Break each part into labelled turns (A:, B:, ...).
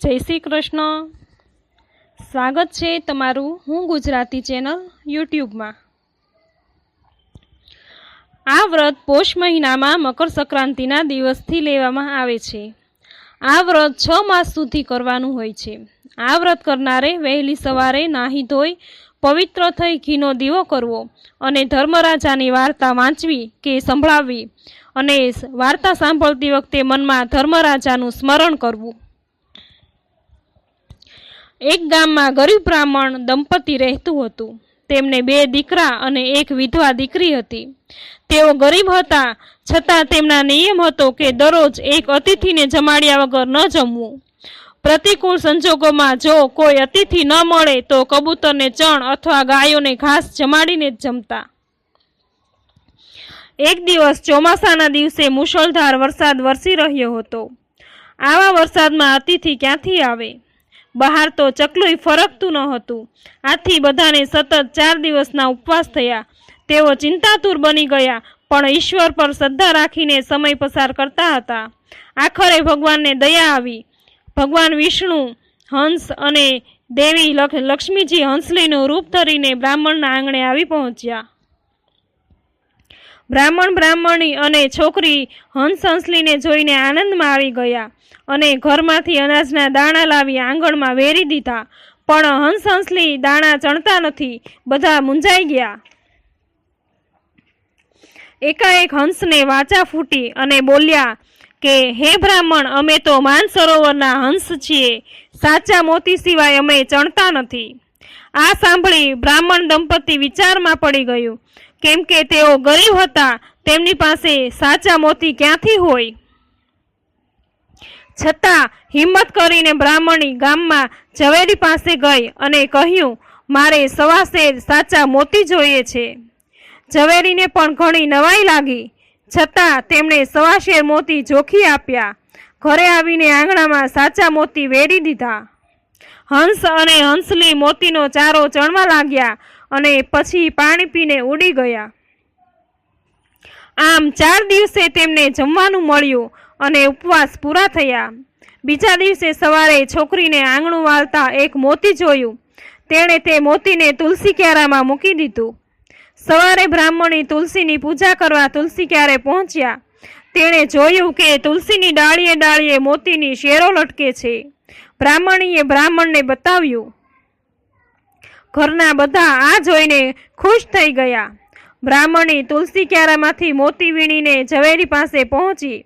A: જય શ્રી કૃષ્ણ. સ્વાગત છે તમારું હું ગુજરાતી ચેનલ યુટ્યુબમાં. આ વ્રત પોષ મહિનામાં મકર સંક્રાંતિના દિવસથી લેવામાં આવે છે. આ વ્રત છ માસ સુધી કરવાનું હોય છે. આ વ્રત કરનારે વહેલી સવારે નાહી ધોઈ, પવિત્ર થઈ ઘીનો દીવો કરવો અને ધર્મરાજાની વાર્તા વાંચવી કે સંભળાવવી અને વાર્તા સાંભળતી વખતે મનમાં ધર્મરાજાનું સ્મરણ કરવું. એક ગામમાં ગરીબ બ્રાહ્મણ દંપતી રહેતું હતું. તેમને બે દીકરા અને એક વિધવા દીકરી હતી. તેઓ ગરીબ હતા, છતાં તેમના નિયમ હતો કે દરરોજ એક અતિથિને જમાડ્યા વગર ન જમવું. પ્રતિકૂળ સંજોગોમાં જો કોઈ અતિથિ ન મળે, તો કબૂતરને ચણ અથવા ગાયોને ઘાસ જમાડીને જ જમતા. એક દિવસ ચોમાસાના દિવસે મુશળધાર વરસાદ વરસી રહ્યો હતો. આવા વરસાદમાં અતિથિ ક્યાંથી આવે? બહાર તો ચકલું ફરકતું ન હતું. આથી બધાને સતત ચાર દિવસના ઉપવાસ થયા. તેઓ ચિંતાતુર બની ગયા, પણ ઈશ્વર પર શ્રદ્ધા રાખીને સમય પસાર કરતા હતા. આખરે ભગવાનને દયા આવી. ભગવાન વિષ્ણુ, હંસ અને દેવી લક- લક્ષ્મીજી હંસલીનું રૂપ ધરીને બ્રાહ્મણના આંગણે આવી પહોંચ્યા. બ્રાહ્મણ, બ્રાહ્મણી અને છોકરી હંસ હંસલીને જોઈને આનંદમાં આવી ગયા અને ઘરમાંથી અનાજના દાણા લાવી આંગણમાં વેરી દીધા. પણ હંસ હંસલી દાણા ચણતા નથી, બધા મૂંઝાઈ ગયા. એકાએક હંસને વાચા ફૂટી અને બોલ્યા કે, હે બ્રાહ્મણ, અમે તો માનસરોવરના હંસ છીએ. સાચા મોતી સિવાય અમે ચણતા નથી. આ સાંભળી બ્રાહ્મણ દંપતી વિચારમાં પડી ગયું. કેમ કે તેઓ ગરીબ હતા, તેમની પાસે સાચા મોતી ક્યાંથી હોય? છતાં હિંમત કરીને બ્રાહ્મણી ગામમાં ઝવેરી પાસે ગઈ અને કહ્યું, મારે સવાશેર સાચા મોતી જોઈએ છે. ઝવેરીને પણ ઘણી નવાઈ લાગી. છતાં તેમણે સવાશેર મોતી જોખી આપ્યા. ઘરે આવીને આંગણામાં સાચા મોતી વેરી દીધા. હંસ અને હંસલી મોતીનો ચારો ચણવા લાગ્યા અને પછી પાણી પીને ઉડી ગયા. આમ ચાર દિવસે તેમને જમવાનું મળ્યું અને ઉપવાસ પૂરા થયા. બીજા દિવસે સવારે છોકરીને આંગણું વાળતા એક મોતી જોયું. તેણે તે મોતીને તુલસી ક્યારામાં મૂકી દીધું. સવારે બ્રાહ્મણી તુલસીની પૂજા કરવા તુલસી ક્યારે પહોંચ્યા? તેણે જોયું કે તુલસીની ડાળીએ ડાળીએ મોતીની શેરો લટકે છે. બ્રાહ્મણીએ બ્રાહ્મણને બતાવ્યું. ઘરના બધા આ જોઈને ખુશ થઈ ગયા. બ્રાહ્મણી તુલસી ક્યારામાંથી મોતી વીણીને ઝવેરી પાસે પહોંચી.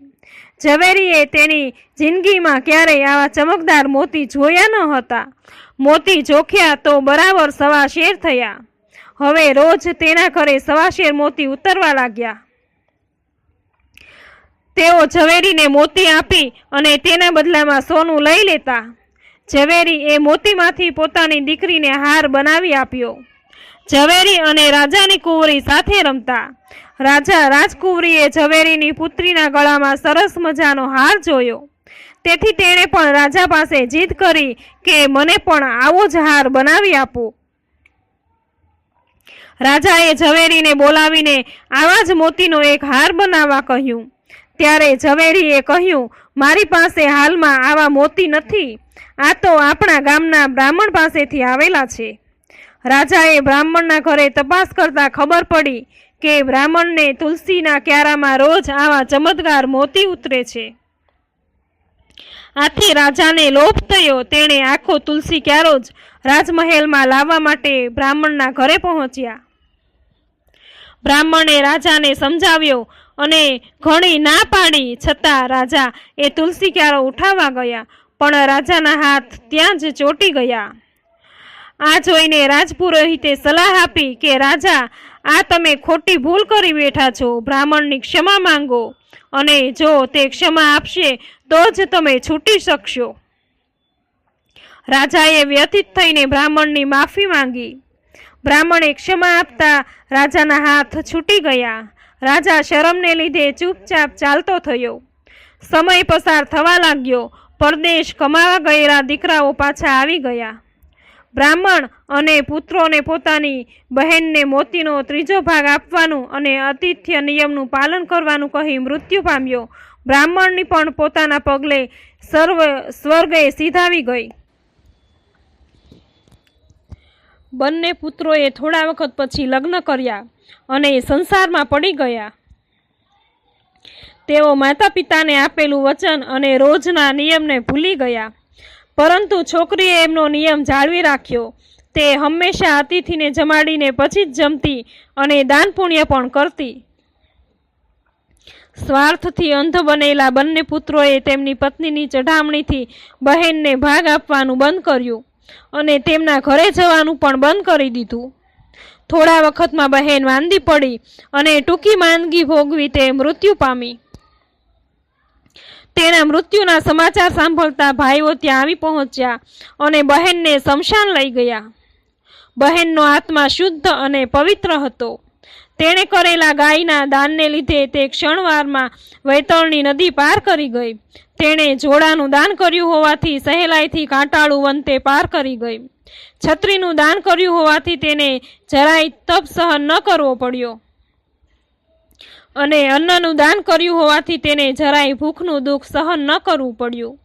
A: ઝવેરીએ તેની જિંદગીમાં ક્યારેય આવા ચમકદાર મોતી જોયા ન હતા. મોતી જોખ્યા તો બરાબર સવા શેર થયા. હવે રોજ તેના ઘરે સવા શેર મોતી ઉતરવા લાગ્યા. તેઓ ઝવેરીને મોતી આપી અને તેના બદલામાં સોનું લઈ લેતા. ઝવેરી એ મોતીમાંથી પોતાની દીકરીને હાર બનાવી આપ્યો. ઝવેરી અને રાજાની કુંવરી સાથે રમતા. રાજા રાજકુંવરીએ ઝવેરીની પુત્રીના ગળામાં સરસ મજાનો હાર જોયો. તેથી તેણે પણ રાજા પાસે જીદ કરી કે મને પણ આવો જ હાર બનાવી આપો. રાજાએ ઝવેરીને બોલાવીને આવા જ મોતીનો એક હાર બનાવવા કહ્યું. ત્યારે ઝવેરીએ કહ્યું, મારી પાસે હાલમાં આવા મોતી નથી. આ તો આપણા ગામના બ્રાહ્મણ પાસેથી આવેલા છે. રાજાએ બ્રાહ્મણના ઘરે તપાસ કરતા ખબર પડી કે બ્રાહ્મણને તુલસીના ક્યારામાં રોજ આવા ચમત્કાર મોતી ઉતરે છે. આથી રાજાને લોભ થયો. તેણે આખો તુલસી ક્યારો જ રાજમહેલમાં લાવવા માટે બ્રાહ્મણના ઘરે પહોંચ્યા. બ્રાહ્મણે રાજાને સમજાવ્યો અને ઘણી ના પાડી. છતાં રાજા એ તુલસી ક્યારો ઉઠાવવા ગયા. પણ રાજાના હાથ ત્યાં જ ચોંટી ગયા. આ જોઈને રાજપુરોહિતે સલાહ આપી કે, રાજા, આ તમે ખોટી ભૂલ કરી બેઠા છો. બ્રાહ્મણની ક્ષમા માંગો અને જો તે ક્ષમા આપશે, તો જ તમે છૂટી શકશો. રાજાએ વ્યથિત થઈને બ્રાહ્મણની માફી માંગી. બ્રાહ્મણે ક્ષમા આપતા રાજાના હાથ છૂટી ગયા. રાજા શરમને લીધે ચૂપચાપ ચાલતો થયો. સમય પસાર થવા લાગ્યો. પરદેશ કમાવા ગયેલા દીકરાઓ પાછા આવી ગયા. બ્રાહ્મણ અને પુત્રોને પોતાની બહેનને મોતીનો ત્રીજો ભાગ આપવાનું અને આતિથ્ય નિયમનું પાલન કરવાનું કહી મૃત્યુ પામ્યો. બ્રાહ્મણની પણ પોતાના પગલે સર્વ સ્વર્ગે સીધાવી ગઈ. બંને પુત્રોએ થોડા વખત પછી લગ્ન કર્યા અને સંસારમાં પડી ગયા. તેઓ માતા પિતાને આપેલું વચન અને રોજના નિયમને ભૂલી ગયા. પરંતુ છોકરીએ એમનો નિયમ જાળવી રાખ્યો. તે હંમેશા અતિથિને જમાડીને પછી જ જમતી અને દાન પુણ્ય પણ કરતી. સ્વાર્થથી અંધ બનેલા બંને પુત્રોએ તેમની પત્નીની ચઢામણીથી બહેનને ભાગ આપવાનું બંધ કર્યું અને તેમના ઘરે જવાનું પણ બંધ કરી દીધું. થોડા વખતમાં બહેન વાંદી પડી અને ટૂંકી માંદગી ભોગવી તે મૃત્યુ પામી. તેના મૃત્યુના સમાચાર સાંભળતા ભાઈઓ ત્યાં આવી પહોંચ્યા અને બહેનને શમશાન લઈ ગયા. બહેનનો આત્મા શુદ્ધ અને પવિત્ર હતો. તેણે કરેલા ગાયના દાનને લીધે તે ક્ષણવારમાં વૈતરણી નદી પાર કરી ગઈ. તેણે જોડાનું દાન કર્યું હોવાથી સહેલાઈથી કાંટાળું વંતે પાર કરી ગઈ. છત્રીનું દાન કર્યું હોવાથી તેને જરાય તપ સહન ન કરવો પડ્યો. અને અન્નનું દાન કર્યું હોવાથી તેને જરાય ભૂખનું દુઃખ સહન ન કરવું પડ્યું.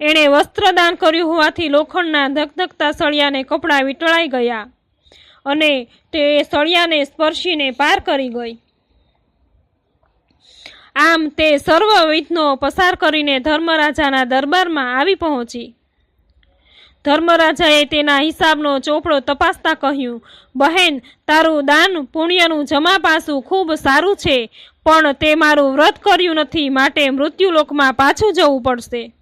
A: એણે વસ્ત્ર દાન કર્યું હોવાથી લોખંડના ધકધકતા સળિયાને કપડાં વીંટળાઈ ગયા અને તે સળિયાને સ્પર્શીને પાર કરી ગઈ. આમ તે સર્વવિધનો પસાર કરીને ધર્મરાજાના દરબારમાં આવી પહોંચી. ધર્મરાજાએ તેના હિસાબનો ચોપડો તપાસતા કહ્યું, બહેન, તારું દાન પુણ્યનું જમા પાસું ખૂબ સારું છે, પણ તે મારું વ્રત કર્યું નથી, માટે મૃત્યુલોકમાં પાછું જવું પડશે.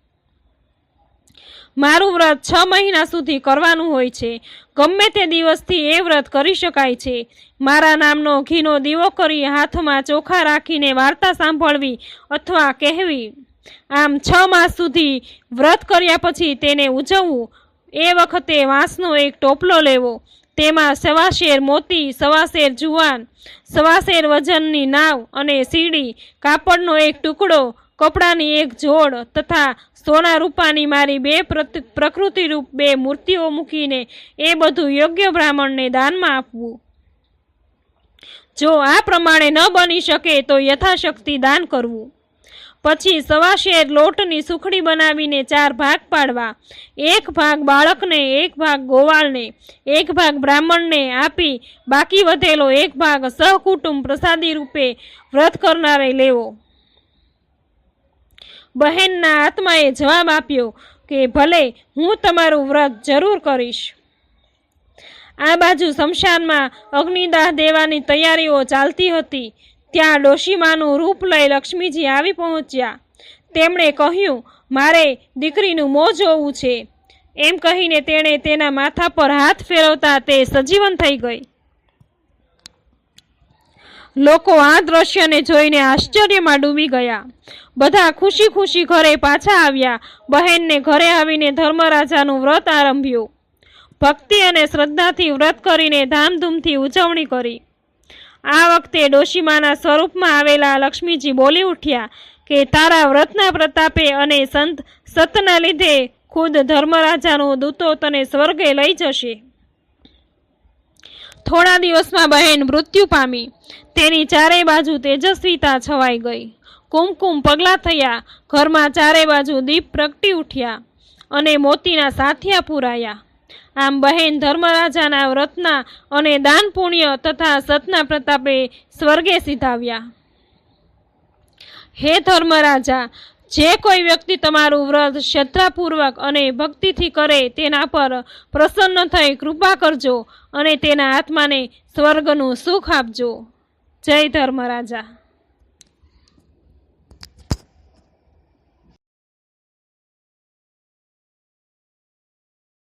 A: મારું વ્રત છ મહિના સુધી કરવાનું હોય છે. ગમે તે દિવસથી એ વ્રત કરી શકાય છે. મારા નામનો ઘીનો દીવો કરી હાથમાં ચોખા રાખીને વાર્તા સાંભળવી અથવા કહેવી. આમ છ માસ સુધી વ્રત કર્યા પછી તેને ઉજવવું એ વખતે વાંસનો એક ટોપલો લેવો. તેમાં સવાશેર મોતી, સવાશેર જુવાન, સવાશેર વજનની નાવ અને સીડી, કાપડનો એક ટુકડો, કપડાની એક જોડ તથા સોના રૂપાની મારી બે પ્રકૃતિરૂપ બે મૂર્તિઓ મૂકીને એ બધું યોગ્ય બ્રાહ્મણને દાનમાં આપવું. જો આ પ્રમાણે ન બની શકે તો યથાશક્તિ દાન કરવું. પછી સવા શેર લોટની સુખડી બનાવીને ચાર ભાગ પાડવા. એક ભાગ બાળકને, એક ભાગ ગોવાળને, એક ભાગ બ્રાહ્મણને આપી બાકી વધેલો એક ભાગ સહકુટુંબ પ્રસાદી રૂપે વ્રત કરનારે લેવો. બહેનના આત્માએ જવાબ આપ્યો કે, ભલે, હું તમારું વ્રત જરૂર કરીશ. આ બાજુ શમશાનમાં અગ્નિદાહ દેવાની તૈયારીઓ ચાલતી હતી. ત્યાં ડોશીમાનું રૂપ લઈ લક્ષ્મીજી આવી પહોંચ્યા. તેમણે કહ્યું, મારે દીકરીનું મોં જોવું છે. એમ કહીને તેણે તેના માથા પર હાથ ફેરવતા તે સજીવન થઈ ગઈ. લોકો આ દ્રશ્યને જોઈને આશ્ચર્યમાં ડૂબી ગયા. બધા ખુશી ખુશી ઘરે પાછા આવ્યા. બહેનને ઘરે આવીને ધર્મરાજાનું વ્રત આરંભ્યું. ભક્તિ અને શ્રદ્ધાથી વ્રત કરીને ધામધૂમથી ઉજવણી કરી. આ વખતે ડોશીમાના સ્વરૂપમાં આવેલા લક્ષ્મીજી બોલી ઉઠ્યા કે તારા વ્રતના પ્રતાપે અને સંત સતના લીધે ખુદ ધર્મરાજાનો દૂતો તને સ્વર્ગે લઈ જશે. થોડા દિવસમાં બહેન મૃત્યુ પામી. તેની ચારે બાજુ તેજસ્વીતા છવાઈ ગઈ. કુમકુમ પગલા થયા. ઘરમાં ચારે બાજુ દીપ પ્રગટી ઉઠ્યા અને મોતીના સાથિયા પૂરાયા. આમ બહેન ધર્મરાજાના વ્રતના અને દાન પુણ્ય તથા સતના પ્રતાપે સ્વર્ગે સીધાવ્યા. હે ધર્મરાજા, જે કોઈ વ્યક્તિ તમારું વ્રત શ્રદ્ધાપૂર્વક અને ભક્તિથી કરે તેના પર પ્રસન્ન થઈ કૃપા કરજો અને તેના આત્માને સ્વર્ગનું સુખ આપજો. જય ધર્મરાજા.